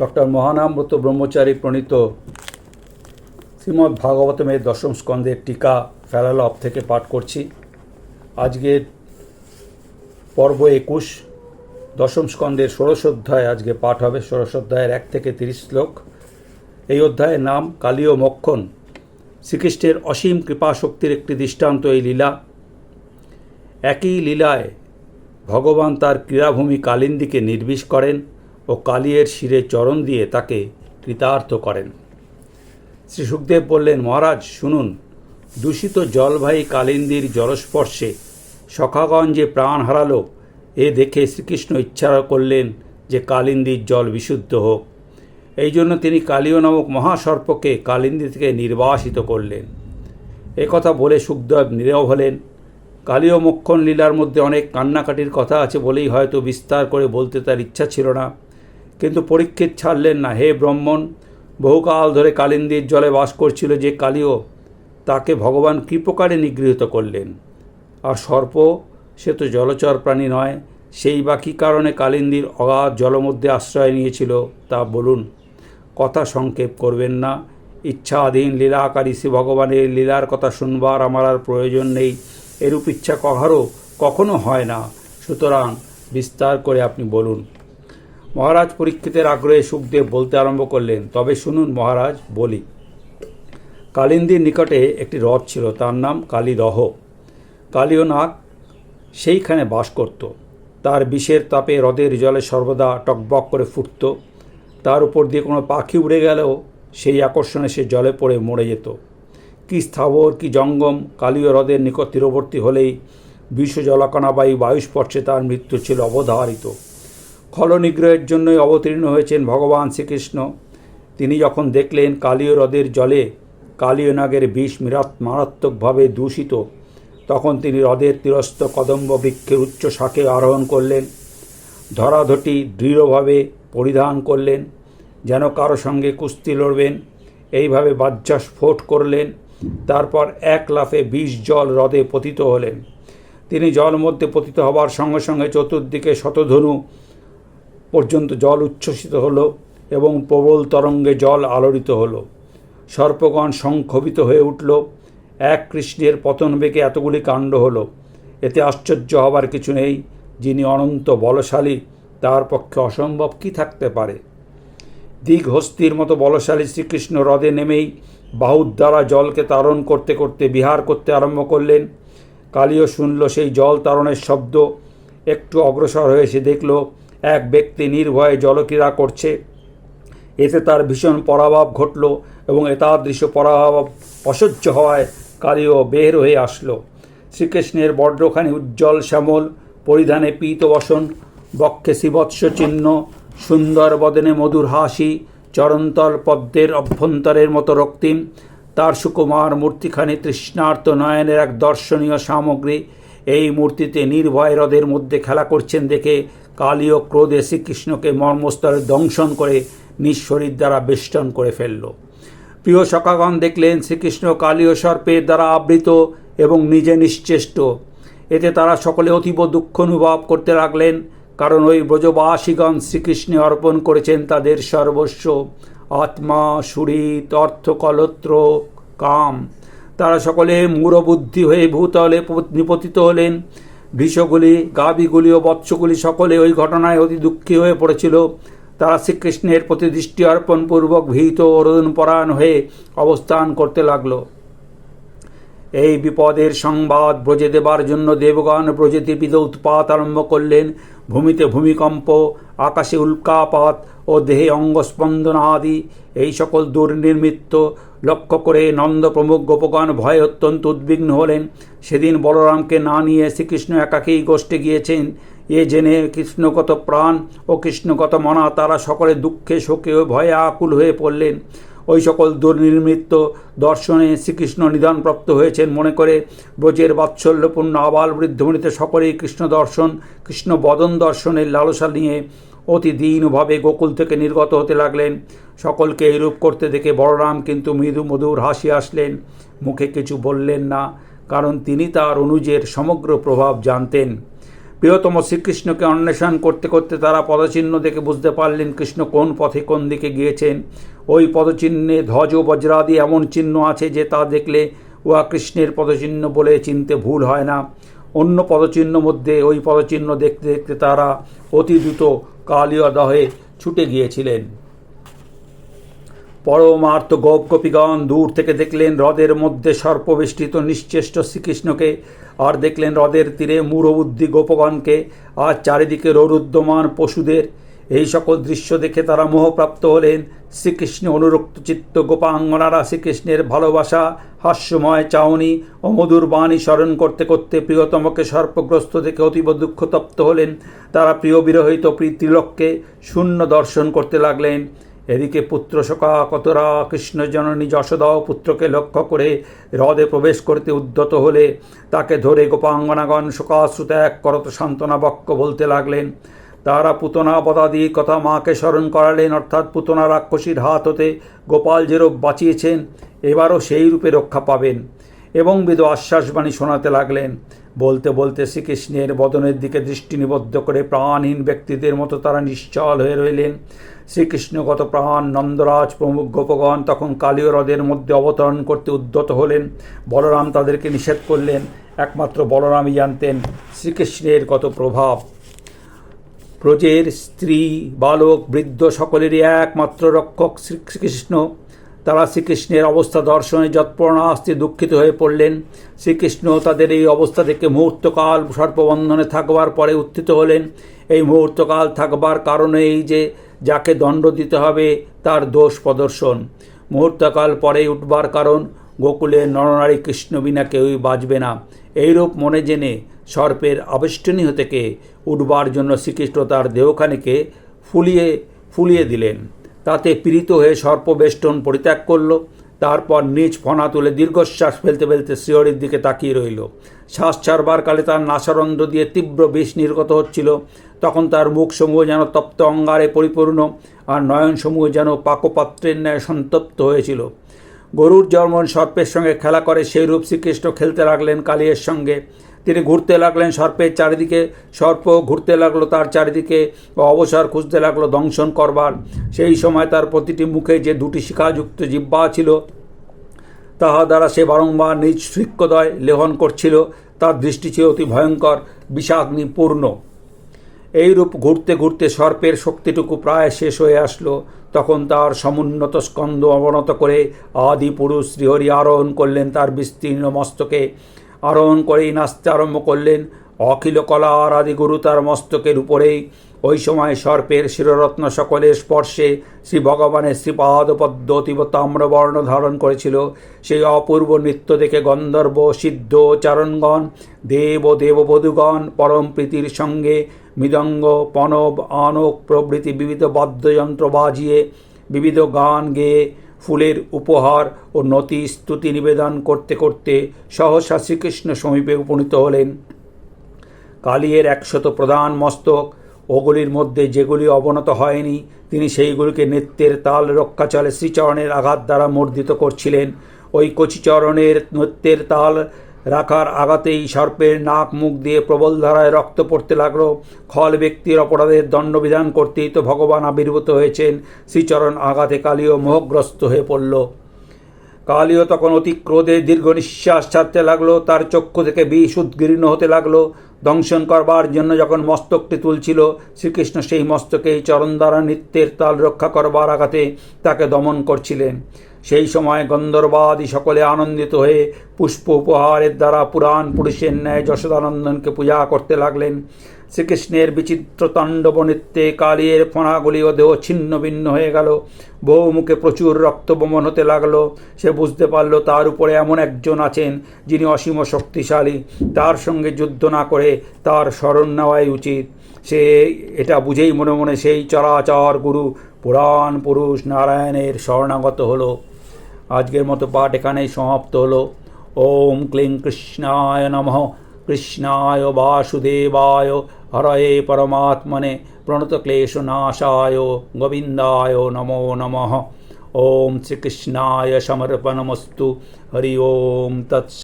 Doctor মহানামব্রত ব্রহ্মচারী প্রণীত শ্রীমদ্ ভাগবতমের দশম স্কন্ধের টিকা ফেলালভ থেকে পাঠ করছি। আজকের পর্ব একুশ, দশম স্কন্ধের ষোড়শ অধ্যায় আজকে পাঠ হবে। ষোড়শ অধ্যায়ের এক থেকে তিরিশ শ্লোক। এই অধ্যায়ের নাম কালীয় মক্ষণ। শ্রীকৃষ্ণের অসীম কৃপাশক্তির একটি দৃষ্টান্ত এই লীলা। একই লীলায় ভগবান তার ক্রীড়াভূমি কালিন্দীকে নির্বিষ করেন। ও কালিয়ের শিরে চরণ দিয়ে তাকে কৃতার্থ করেন। শ্রী সুখদেব বললেন, মহারাজ, শুনুন। দূষিত জলবাহী কালিন্দীর জলস্পর্শে সখাগণ যে প্রাণ হারালো। এ দেখে শ্রীকৃষ্ণ ইচ্ছা করলেন যে কালিন্দীর জল বিশুদ্ধ হোক। এই জন্য তিনি কালীয় নামক মহাসর্পকে কালিন্দী থেকে নির্বাসিত করলেন। কথা বলে সুখদেব নীরব হলেন। কালীয় মক্ষণ লীলার মধ্যে অনেক কান্নাকাটির কথা আছে বলেই হয়তো বিস্তার করে বলতে তার ইচ্ছা ছিল না। কিন্তু পরীক্ষিত ছাড়লেন না। হে ব্রহ্মণ, বহুকাল ধরে কালিন্দীর জলে বাস করছিল যে কালীও, তাকে ভগবান কী প্রকারে নিগৃহীত করলেন? আর সর্প, সে তো জলচর প্রাণী নয়, সেই বা কী কারণে কালিন্দীর অগাধ জলমধ্যে আশ্রয় নিয়েছিল তা বলুন। কথা সংক্ষেপ করবেন না। ইচ্ছাধীন লীলাকারী শ্রী ভগবানের লীলার কথা শুনবার আমার আর প্রয়োজন নেই। এরূপ ইচ্ছা কহারও কখনো হয় না। সুতরাং বিস্তার করে আপনি বলুন। মহারাজ পরীক্ষিতের আগ্রহে সুখদেব বলতে আরম্ভ করলেন, তবে শুনুন মহারাজ, বলি। কালিন্দীর নিকটে একটি হ্রদ ছিল, তার নাম কালীদহ। কালীয় নাগ সেইখানে বাস করত। তার বিষের তাপে হ্রদের জলে সর্বদা টকবক করে ফুটত। তার উপর দিয়ে কোনো পাখি উড়ে গেলেও সেই আকর্ষণে সে জলে পড়ে মরে যেত। কি স্থাবর, কি জঙ্গম, কালীয় হ্রদের নিকট তীরবর্তী হলেই বিশ্ব জলাকণাবায়ু বায়ুস্পর্শে তার মৃত্যু ছিল অবধারিত। খলনিগ্রহের জন্যই অবতীর্ণ হয়েছেন ভগবান শ্রীকৃষ্ণ। তিনি যখন দেখলেন কালীয় হ্রদের জলে কালীয় নাগের বিষ মিরাত মারাত্মকভাবে দূষিত, তখন তিনি হ্রদের তীরস্থ কদম্ব বৃক্ষের উচ্চ শাখে আরোহণ করলেন। ধরাধটি দৃঢ়ভাবে পরিধান করলেন, যেন কারও সঙ্গে কুস্তি লড়বেন। এইভাবে বাহ্যাস্ফোট করলেন, তারপর এক লাফে বিষ জল হ্রদে পতিত হলেন। তিনি জল মধ্যে পতিত হবার সঙ্গে সঙ্গে চতুর্দিকে শতধনু পর্যন্ত জল উচ্ছ্বসিত হলো এবং প্রবল তরঙ্গে জল আলোড়িত হলো। সর্পগণ সংক্ষোভিত হয়ে উঠল। এক কৃষ্ণের পতন বেগে এতগুলি কাণ্ড হলো। এতে আশ্চর্য হবার কিছু নেই, যিনি অনন্ত বলশালী, তার পক্ষে অসম্ভব কি থাকতে পারে? দিঘহস্তির মতো বলশালী শ্রীকৃষ্ণ হ্রদে নেমেই বাহুর দ্বারা জলকে তারণ করতে করতে বিহার করতে আরম্ভ করলেন। কালীয় শুনল সেই জল তারণের শব্দ। একটু অগ্রসর হয়ে সে দেখল এক ব্যক্তি নির্ভয়ে জলক্রীড়া করছে। এতে তার ভীষণ পরাভাব ঘটল এবং এতাদৃশ্য পরাভাব অসহ্য হওয়ায় কালীয় বের হয়ে আসলো। শ্রীকৃষ্ণের বড্রখানি উজ্জ্বল শ্যামল, পরিধানে পীত বসন, বক্ষে শিবৎস চিহ্ন, সুন্দর বদনে মধুর হাসি চরন্তল পদ্মের অভ্যন্তরের মতো রক্তিম। তার সুকুমার মূর্তিখানি তৃষ্ণার্ত নয়নের এক দর্শনীয় সামগ্রী এই মূর্তিতে নির্ভয় হ্রদের মধ্যে খেলা করছেন দেখে কালীয় ক্রোধে শ্রীকৃষ্ণকে মর্মস্তরে দংশন করে নিঃশরীর দ্বারা বেষ্টন করে ফেলল। প্রিয় সখাগণ, দেখলেন শ্রীকৃষ্ণ কালীয় সর্পের দ্বারা আবৃত এবং নিজে নিশ্চেষ্ট। এতে তারা সকলে অতীব দুঃখ অনুভব করতে লাগলেন, কারণ ওই ব্রজবাসীগণ শ্রীকৃষ্ণে অর্পণ করেছেন তাদের সর্বস্ব। আত্মা, সুরিত, অর্থ, কলত্র, কাম। তারা সকলে মূঢ়বুদ্ধি হয়ে ভূতলে নিপতিত হলেন। ভীষগুলি গাবিগুলি ও বৎসগুলি সকলে ওই ঘটনায় অতি দুঃখী হয়ে পড়েছিল। তারা শ্রীকৃষ্ণের প্রতি দৃষ্টি অর্পণ পূর্বক ভীত ও পরায়ণ হয়ে অবস্থান করতে লাগল। এই বিপদের সংবাদ ব্রজে দেবার জন্য দেবগণ ব্রজে পিত উৎপাত আরম্ভ করলেন। ভূমিতে ভূমিকম্প, আকাশে উল্কাপাত ও দেহে অঙ্গস্পন্দন আদি, এই সকল দুর্নির্মিত লক্ষ্য করে নন্দ প্রমুখ গোপগণ ভয়ে অত্যন্ত উদ্বিগ্ন হলেন। সেদিন বলরামকে না নিয়ে শ্রীকৃষ্ণ একাকেই গোষ্ঠে গিয়েছেন। এ জেনে কৃষ্ণগত প্রাণ ও কৃষ্ণগত মনা তারা সকলে দুঃখে, শোকে ও ভয়ে আকুল হয়ে পড়লেন। ওই সকল দুর্নির্মিত দর্শনে শ্রীকৃষ্ণ নিদানপ্রাপ্ত হয়েছেন। মনে করে ব্রজের বাৎসল্যপূর্ণ আবাল বৃদ্ধমণিতে সকলেই কৃষ্ণ দর্শন, কৃষ্ণ বদন দর্শনের লালসা নিয়ে অতি দীনভাবে গোকুল থেকে নির্গত হতে লাগলেন। সকলকে এইরূপ করতে দেখে বড়রাম কিন্তু মৃদু মধুর হাসি আসলেন। মুখে কিছু বললেন না, কারণ তিনি তার অনুজের সমগ্র প্রভাব জানতেন। প্রিয়তম শ্রীকৃষ্ণকে অন্বেষণ করতে করতে তারা পদচিহ্ন দেখে বুঝতে পারলেন কৃষ্ণ কোন পথে কোন দিকে গিয়েছেন। ওই পদচিহ্নে ধ্বজ বজ্রাদি এমন চিহ্ন আছে যে তা দেখলে উহা কৃষ্ণের পদচিহ্ন বলে চিনতে ভুল হয় না। অন্য পদচিহ্ন মধ্যে ওই পদচিহ্ন দেখতে দেখতে তারা অতি দ্রুত কালীয় দহে ছুটে গিয়েছিলেন। পরমার্থ গোপ গোপীগণ দূর থেকে দেখলেন হ্রদের মধ্যে সর্পবেষ্টিত নিশ্চেষ্ট শ্রীকৃষ্ণকে, আর দেখলেন হ্রদের তীরে মূঢ়বুদ্ধি গোপগণকে, আর চারিদিকে রৌরুদ্যমান পশুদের এই সকল দৃশ্য দেখে তারা মোহপ্রাপ্ত হলেন। শ্রীকৃষ্ণ অনুরক্ত চিত্ত গোপাঙ্গনারা শ্রীকৃষ্ণের ভালোবাসা, হাস্যময় চাউনি ও মধুর বাণী স্মরণ করতে করতে প্রিয়তমকে সর্পগ্রস্ত দেখে অতীব দুঃখতপ্ত হলেন। তারা প্রিয় বিরহিত ত্রিলোককে শূন্য দর্শন করতে লাগলেন। এদিকে পুত্র কতরা কৃষ্ণ জননী যশোদা ও পুত্রকে লক্ষ্য করে হ্রদে প্রবেশ করতে উদ্যত হলে তাকে ধরে গোপাঙ্গনাগণ শোকাশ্রুত এক করত সান্ত্বনা বক্য বলতে লাগলেন। তারা পুতনা বদাদির কথা মাকে স্মরণ করালেন, অর্থাৎ পুতনা রাক্ষসীর হাত হতে গোপাল যেরূপ বাঁচিয়েছেন, এবারও সেই রূপে রক্ষা পাবেন। এবং বিধ আশ্বাসবাণী শোনাতে লাগলেন, বলতে বলতে শ্রীকৃষ্ণের বদনের দিকে দৃষ্টি নিবদ্ধ করে প্রাণহীন ব্যক্তিদের মতো তারা নিশ্চল হয়ে রইলেন। শ্রীকৃষ্ণগত প্রাণ নন্দরাজ প্রমুখ গোপগণ তখন কালীয় হ্রদের মধ্যে অবতরণ করতে উদ্যত হলেন। বলরাম তাদেরকে নিষেধ করলেন। একমাত্র বলরামই জানতেন শ্রীকৃষ্ণের কত প্রভাব। ব্রজের স্ত্রী, বালক, বৃদ্ধ সকলেরই একমাত্র রক্ষক শ্রীকৃষ্ণ। তারা শ্রীকৃষ্ণের অবস্থা দর্শনে যৎপরণাস্তি দুঃখিত হয়ে পড়লেন। শ্রীকৃষ্ণ তাদের এই অবস্থা থেকে মুহূর্তকাল সর্পবন্ধনে থাকবার পরে উত্থিত হলেন। এই মুহূর্তকাল থাকবার কারণে এই যে যাকে দণ্ড দিতে হবে, তার দোষ প্রদর্শন। মুহূর্তকাল পরে উঠবার কারণ গোকুলে নরনারী কৃষ্ণ বিনা কেউই বাঁচবে না। এইরূপ মনে জেনে সর্পের আবেষ্টনী থেকে উঠবার জন্য শ্রীকৃষ্ণ তার দেহখানিকে ফুলিয়ে ফুলিয়ে দিলেন। তাতে পীড়িত হয়ে সর্পবেষ্টন পরিত্যাগ করল। তারপর নিজ ফনা তুলে দীর্ঘশ্বাস ফেলতে ফেলতে শ্রীহরির দিকে তাকিয়ে রইল। শ্বাস ছাড়বার কালে তার নাসারন্ধ্র দিয়ে তীব্র বিষ নির্গত হচ্ছিল। তখন তার মুখসমূহ যেন তপ্ত অঙ্গারে পরিপূর্ণ আর নয়নসমূহ যেন পাকপাত্রের ন্যায় সন্তপ্ত হয়েছিল। গরুর যেমন সর্পের সঙ্গে খেলা করে সেই রূপ শ্রীকৃষ্ণ খেলতে লাগলেন কালিয়ের সঙ্গে। তিনি ঘুরতে লাগলেন সর্পের চারিদিকে, সর্প ঘুরতে লাগল তার চারিদিকে অবসর খুঁজতে লাগল দংশন করবার। সেই সময় তার প্রতিটি মুখে যে দুটি শিখাযুক্ত জিব্বা ছিল, তাহা দ্বারা সে বারংবার নিজ শৃক্ষদয় লেহন করছিল। তার দৃষ্টি ছিল অতি ভয়ঙ্কর বিষাগ্নিপূর্ণ এইরূপ ঘুরতে ঘুরতে সর্পের শক্তিটুকু প্রায় শেষ হয়ে আসলো। তখন তার সমুন্নত স্কন্দ অবনত করে আদি পুরুষ শ্রীহরি আরোহণ করলেন তার বিস্তীর্ণ মস্তকে। আরোহণ করেই নাচতে আরম্ভ করলেন। অখিল কলার আদি গুরু তার মস্তকের উপরেই। ওই সময় সর্পের শিররত্ন সকলের স্পর্শে শ্রী ভগবানের শ্রীপাদপদ্ম অতীব তাম্রবর্ণ ধারণ করেছিল। সেই অপূর্ব নৃত্য দেখে গন্ধর্ব, সিদ্ধ, চারণগণ, দেব, দেববধূগণ, পরম প্রীতির সঙ্গে মৃদঙ্গ পনব আনক প্রভৃতি বিবিধ বাদ্যযন্ত্র বাজিয়ে বিবিধ গান গেয়ে ফুলের উপহার ও নতি স্তুতি নিবেদন করতে করতে সহসা শ্রীকৃষ্ণ সমীপে উপনীত হলেন। কালিয়ের একশত প্রধান মস্তক ওগুলির মধ্যে যেগুলি অবনত হয়নি, তিনি সেইগুলিকে নৃত্যের তাল রক্ষাচলে শ্রীচরণের আঘাত দ্বারা মর্দিত করছিলেন। ওই কচিচরণের নৃত্যের তাল রাখার আঘাতেই সর্পের নাক মুখ দিয়ে প্রবল ধারায় রক্ত পড়তে লাগল। খল ব্যক্তির অপরাধের দণ্ডবিধান করতেই তো ভগবান আবির্ভূত হয়েছেন। শ্রীচরণ আঘাতে কালীয় মোহগ্রস্ত হয়ে পড়ল। কালীয় তখন অতি ক্রোধে দীর্ঘ নিঃশ্বাস ছাড়তে লাগল। তার চক্ষু থেকে বিষ উদ্গীর্ণ হতে লাগল। দংশন করবার জন্য যখন মস্তকটি তুলছিল, শ্রীকৃষ্ণ সেই মস্তকেই চরণ দ্বারা নৃত্যের তাল রক্ষা করবার আঘাতে তাকে দমন করছিলেন। সেই সময় গন্ধর্বাদি সকলে আনন্দিত হয়ে পুষ্প উপহারের দ্বারা পুরাণ পুরুষের ন্যায় যশোদানন্দনকে পূজা করতে লাগলেন। শ্রীকৃষ্ণের বিচিত্র তাণ্ডব নৃত্যে কালিয়ের ফণাগুলি ও দেহ ছিন্ন ভিন্ন হয়ে গেল। বহু মুখে প্রচুর রক্তবমন হতে লাগল। সে বুঝতে পারল তার উপরে এমন একজন আছেন যিনি অসীম শক্তিশালী। তার সঙ্গে যুদ্ধ না করে তার স্মরণ নেওয়াই উচিত। সে এটা বুঝেই মনে মনে সেই চরাচর গুরু পুরাণ পুরুষ নারায়ণের শরণাগত হলো। আজকের মতো পাঠ এখানেই সমাপ্ত হলো। ওম ক্লিং কৃষ্ণায় নমঃ। কৃষ্ণায় বাসুদেবায় হরয়ে পরমাত্মনে। প্রণতক্লেশনাশায় গোবিন্দায় নমো নমঃ ওম শ্রীকৃষ্ণায় সমর্পণমস্তু হরি ওম তৎস